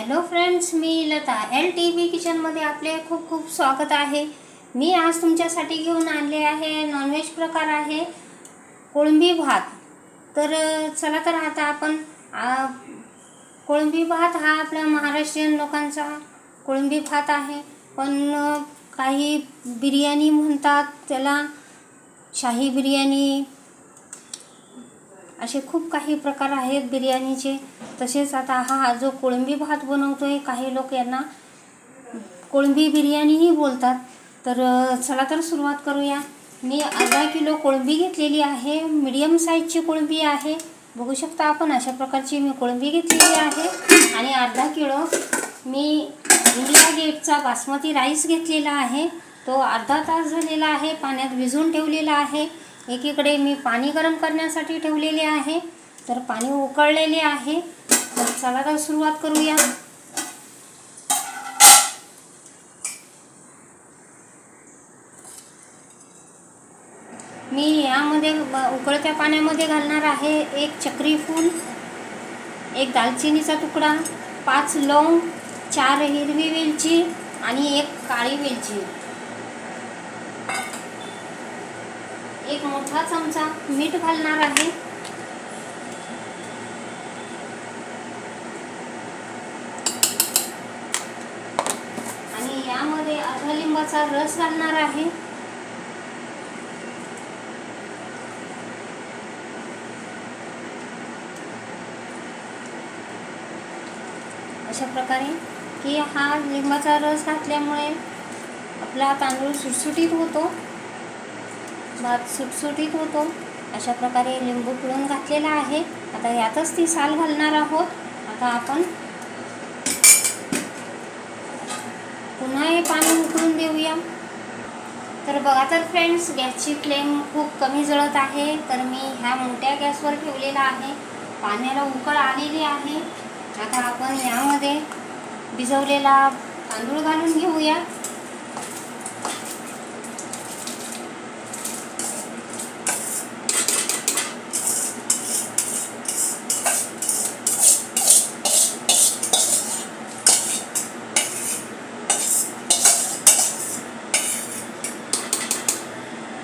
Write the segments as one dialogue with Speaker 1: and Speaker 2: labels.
Speaker 1: Hello friends मी Lata. L T V किचनमध्ये आपले खूप खूप स्वागत आहे. मी आज तुमच्यासाठी घेऊन आणले आहे नॉनव्हेज प्रकार आहे कोळंबी भात. तर चला तर आता आपण कोळंबी भात हा आपल्या महाराष्ट्रीयन लोकांचा कोळंबी भात आहे. पण काही बिर्याणी म्हणतात त्याला शाही बिर्याणी असे खूप काही प्रकार आहेत बिर्याणीचे. तसेच आता हा जो कोळंबी भात बनवतो आहे काही लोक यांना कोळंबी बिर्याणीही बोलतात. तर चला तर सुरुवात करूया. मी अर्धा किलो कोळंबी घेतलेली आहे. मीडियम साईजची कोळंबी आहे. बघू शकता आपण अशा प्रकारची मी कोळंबी घेतलेली आहे. आणि अर्धा किलो मी इंडिया गेटचा बासमती राईस घेतलेला आहे. तो अर्धा तास झालेला आहे. पाण्यात भिजवून ठेवलेला आहे. एकीकडे मी पाणी गरम करण्यासाठी ठेवलेले आहे. तर पाणी उकळलेले आहे. तर चला तर सुरुवात करूया. मी यामध्ये उकळत्या पाण्यामध्ये घालणार आहे एक चक्री फूल एक दालचिनीचा तुकडा पाच लवंग चार हिरवी वेलची आणि एक काळी वेलची. एक मोठा चमचा मीठ घालणार आहे. आणि यामध्ये अर्धा लिंबाचा रस घालणार आहे. अशा प्रकारे की हा लिंबाचा रस घातल्यामुळे आपला तांदूळ सुटसुटीत होतो. भात सुटसुटीत होतो. अशा प्रकारे लिंबू पिळून घातलेला आहे. आता यातच ती साल घालणार आहोत. आता आपण पुन्हा हे पाणी उकळून देऊया. तर बघा तर फ्रेंड्स गॅसची फ्लेम खूप कमी जळत आहे. तर मी ह्या मोठ्या गॅसवर ठेवलेला आहे. पाण्याला उकळ आलेली आहे. आता आपण यामध्ये भिजवलेला तांदूळ घालून घेऊया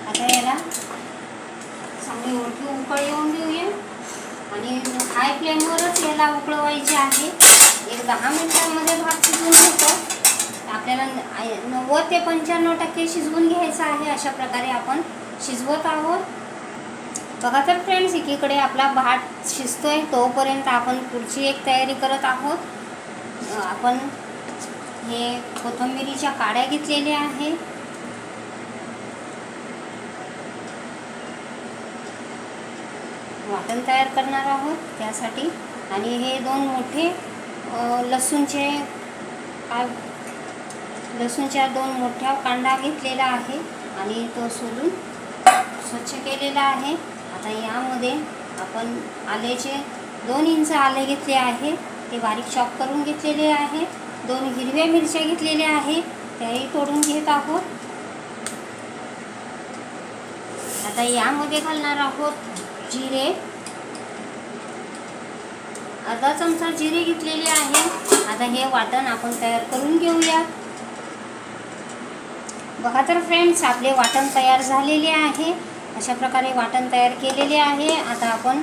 Speaker 1: आता याला चांगली मोठी उकळ येऊन देऊया आणि हाय फ्लेमवरच याला उकळवायचे आहे. एक दहा मिनिटांमध्ये भात शिजवून घेतो आपल्याला नव्वद ते पंच्याण्णव टक्के शिजवून घ्यायचं आहे अशा प्रकारे आपण शिजवत आहोत. बघा तर फ्रेंड्स एकीकडे आपला भात शिजतोय. तोपर्यंत आपण पुढची एक तयारी करत आहोत. आपण हे कोथिंबिरीच्या काड्या घेतलेल्या आहे वाटण तयार करणार आहोत त्यासाठी. आणि हे दोन मोठे लसूणचे लसूणच्या दोन मोठ्या कांदा घेतलेला आहे. आणि तो सोलून स्वच्छ केलेला आहे. आता यामध्ये आपण आल्याचे दोन इंच आले घेतले आहे. ते बारीक चॉप करून घेतलेले आहे. दोन हिरव्या मिरच्या घेतलेल्या आहे. त्याही तोडून घेत आहोत. आता यामध्ये घालणार आहोत जिरे. अर्धा चमचा जिरे घेतलेले आहे. आता हे वाटण आपण तयार करून घेऊया. बघा तर फ्रेंड्स आपले वाटण तयार झालेले आहे. अशा प्रकारे वाटण तयार केलेले आहे. आता आपण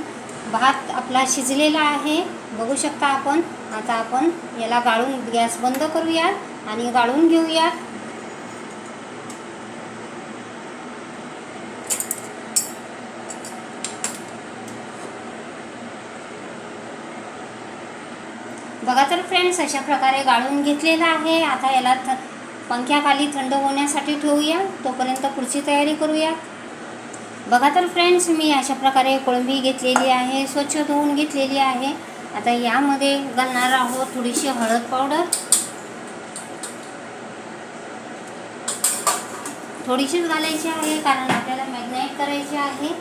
Speaker 1: भात आपला शिजलेला आहे. बघू शकता आपण. आता आपण याला गाळून गॅस बंद करूया आणि गाळून घेऊया बघा तर फ्रेंड्स अशा प्रकारे गाळून घेतलेला आहे. आता याला थ पंख्याखाली थंड होण्यासाठी ठेवूया. तोपर्यंत पुढची तयारी करूया. बघा तर फ्रेंड्स मी अशा प्रकारे कोळंबी घेतलेली आहे स्वच्छ धुवून घेतलेली आहे. आता यामध्ये घालणार आहोत थोडीशी हळद पावडर. थोडीशीच घालायची आहे कारण आपल्याला मॅग्नेट करायची आहे.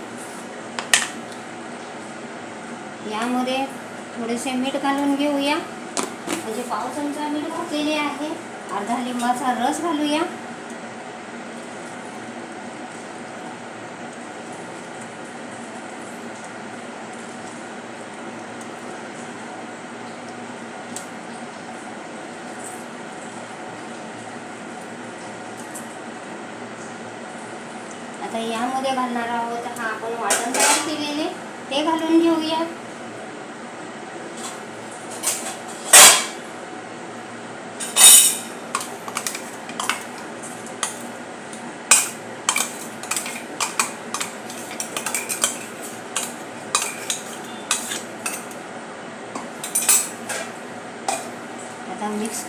Speaker 1: यामध्ये थोडेसे मीठ घालून घेऊया. म्हणजे पाव चमचा मीठ घातलेले आहे. अर्धा लिंबाचा रस घालूया. आता यामध्ये घालणार आहोत हा आपण वाटण तयार केलेले. ते घालून घेऊया.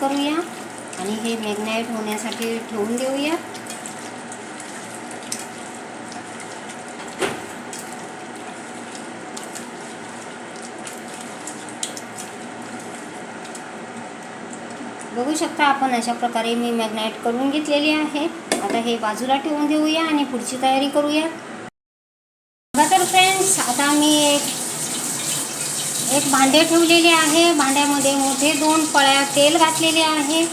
Speaker 1: करूया. आणि हे मॅग्नाईट होण्यासाठी ठेवून देऊया. बघू शकता आपण अशा प्रकारे मी मॅग्नाईट करून घेतलेली आहे. आता हे बाजूला ठेवून देऊया आणि पुढची तयारी करूया बघा तर फ्रेंड्स आता मी एक एक भांडे ठेवलेले आहे. भांड्यामध्ये मोठे दोन पळ्या तेल घातलेले आहे.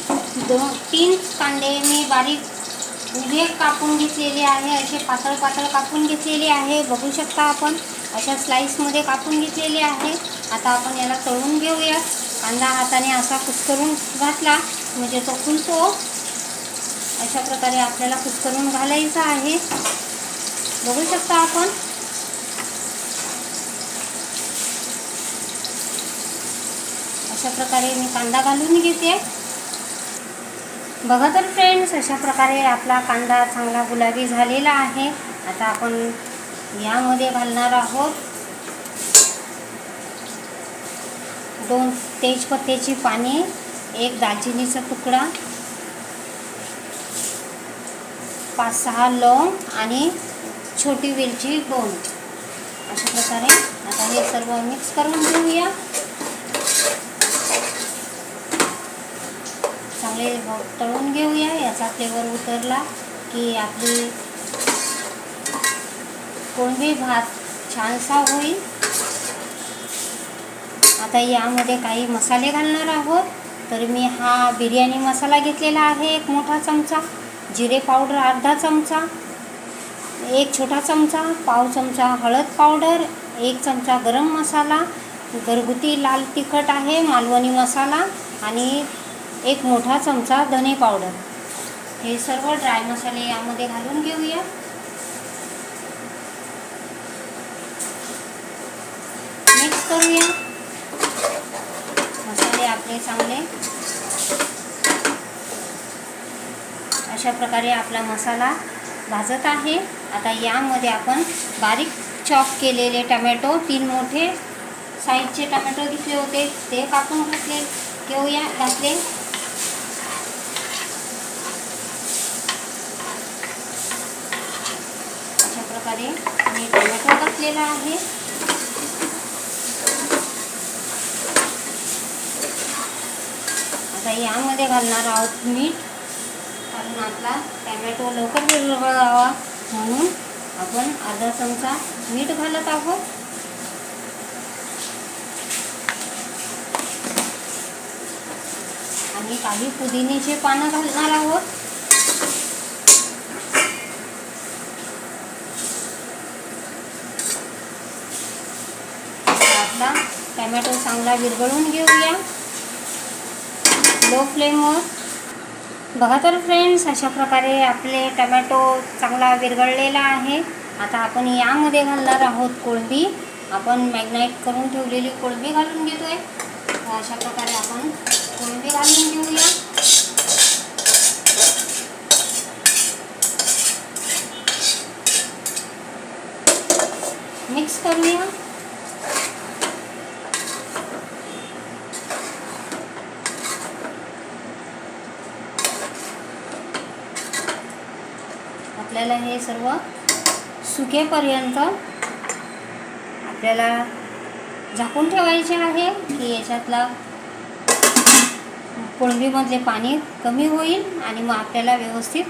Speaker 1: दोन तीन कांदे मी बारीक उभे कापून घेतलेले आहे. असे पातळ पातळ कापून घेतलेले आहे. बघू शकता आपण अशा स्लाईसमध्ये कापून घेतलेले आहे. आता आपण याला तळून घेऊया. कांदा हाताने असा कुस्करून घातला म्हणजे तो फुलतो. अशा प्रकारे आपल्याला कुस्करून घालायचा आहे. बघू शकता आपण. अशा प्रकारे मी कांदा घालून घेते. बघा तर फ्रेंड्स अशा प्रकारे आपला कांदा चांगला गुलाबी झालेला आहे. आता आपण यामध्ये घालणार आहोत. दोन तेजपत्त्याची पाने एक दालचिनीचा तुकडा पाच सहा लवंग आणि छोटी वेलची दोन अशा प्रकारे आता हे सर्व मिक्स करून घेऊया. चांगले हो, तळून घेऊया. याचा फ्लेवर उतरला की आपली कोळंबी भात छानसा होईल. आता यामध्ये काही मसाले घालणार आहोत. तर मी हा बिर्याणी मसाला घेतलेला आहे एक मोठा चमचा जिरे पावडर अर्धा चमचा एक छोटा चमचा पाव चमचा हळद पावडर एक चमचा गरम मसाला घरगुती लाल तिखट आहे मालवणी मसाला आणि एक मोठा चमचा धने पावडर. हे सर्व ड्राय मसाले यामध्ये घालून घेऊया. मिक्स करूया. मसाले आपले चांगले. अशा प्रकारे आपला मसाला भाजत आहे. आता यामध्ये आपण बारीक चॉप केलेले टमॅटो तीन मोठे साईजचे टमॅटो घेतले होते ते कापून घातले घेऊया घातले अशा प्रकारे मी टोमॅटो घातलेला आहे. आता यामध्ये घालणार आहोत मीठ कारण आपला टॅमॅटो लवकर विरघळावा म्हणून आपण अर्धा चमचा मीठ घालत आहोत. आणि काही पुदिन्याचे पानं घालणार आहोत आपला टॅमॅटो चांगला विरघळून घेऊया. लो फ्लेमवर बघा तर फ्रेंड्स अशा प्रकारे आपले टमॅटो चांगला विरघळलेला आहे. आता आपण यामध्ये घालणार आहोत कोळंबी. आपण मॅग्नाईट करून ठेवलेली कोळंबी घालून घेतोय. तर अशा प्रकारे आपण कोळंबी घालून घेऊया. मिक्स करूया. आपल्याला हे सर्व सुकेपर्यंत आपल्याला झाकून ठेवायचे आहे की याच्यातला कोळंबीमधले पाणी कमी होईल आणि मग आपल्याला व्यवस्थित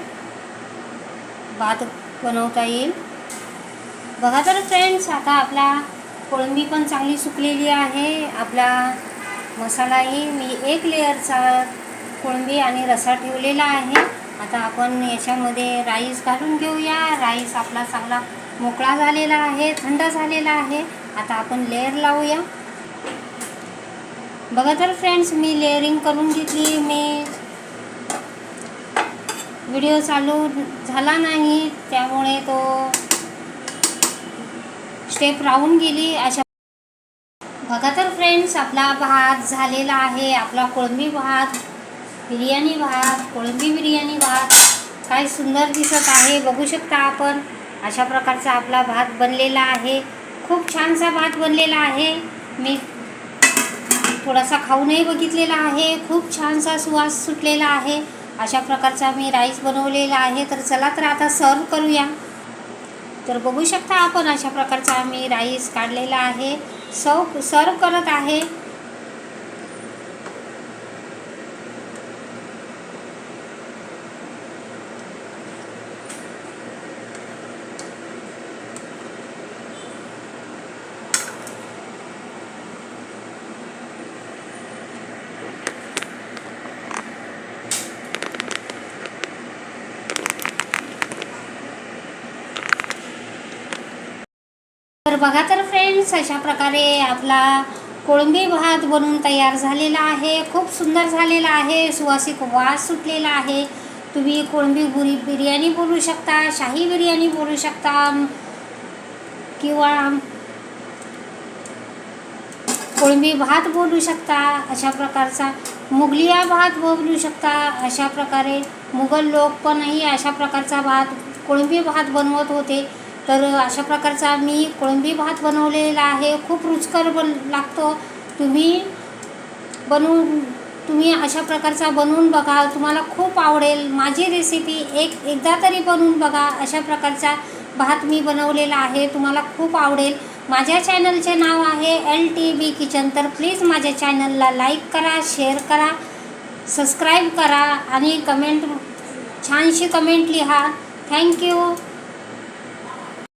Speaker 1: भात बनवता येईल. बघा तर फ्रेंड्स आता आपला कोळंबी पण चांगली सुकलेली आहे. आपला मसालाही मी एक लेअरचा कोळंबी आणि रसा ठेवलेला आहे. आता आपण याच्यामध्ये राईस घालून घेऊया. राईस आपला चांगला मोकळा झालेला आहे थंड झालेला आहे. आता आपण लेअर लावूया. बघा तर फ्रेंड्स मी लेअरिंग करून घेतली. मी व्हिडिओ चालू झाला नाही त्यामुळे तो स्टेप राहून गेली. अशा बघा तर फ्रेंड्स आपला भात झालेला आहे. आपला कोळंबी भात बिर्याणी भात कोळंबी बिर्याणी भात काय सुंदर दिसत आहे बघू शकता आपण. अशा प्रकारचा आपला भात बनलेला आहे. खूप छानसा भात बनलेला आहे. मी थोडासा खाऊनही बघितलेला आहे. खूप छानसा सुवास सुटलेला आहे. अशा प्रकारचा मी राईस बनवलेला आहे. तर चला तर आता सर्व करूया. तर बघू शकता आपण अशा प्रकारचा आम्ही राईस काढलेला आहे. सर्व सर्व करत आहे. बघा तर फ्रेंड्स अशा प्रकारे आपला कोळंबी भात बनून तयार झालेला आहे. खूप सुंदर झालेला आहे. सुवासिक वास सुटलेला आहे. तुम्ही कोळंबी बुरी बिर्याणी बोलू शकता शाही बिर्याणी बोलू शकता किंवा कोळंबी भात बोलू शकता अशा प्रकारचा मुगलिया भात बोलू शकता अशा प्रकारे मुघल लोक पणही अशा प्रकारचा भात कोळंबी भात बनवत होते. तर अशा प्रकारचा मी कोळंबी भात बनवलेला आहे. खूप रुचकर बन लागतो. तुम्ही बनवून तुम्ही अशा प्रकारचा बनवून बघा. तुम्हाला खूप आवडेल. माझी रेसिपी एक एकदा तरी बनवून बघा. अशा प्रकारचा भात मी बनवलेला आहे. तुम्हाला खूप आवडेल. माझ्या चॅनलचे नाव आहे एल टी बी किचन तर प्लीज माझ्या चॅनलला लाईक करा शेअर करा सबस्क्राईब करा आणि कमेंट छानशी कमेंट लिहा. थँक्यू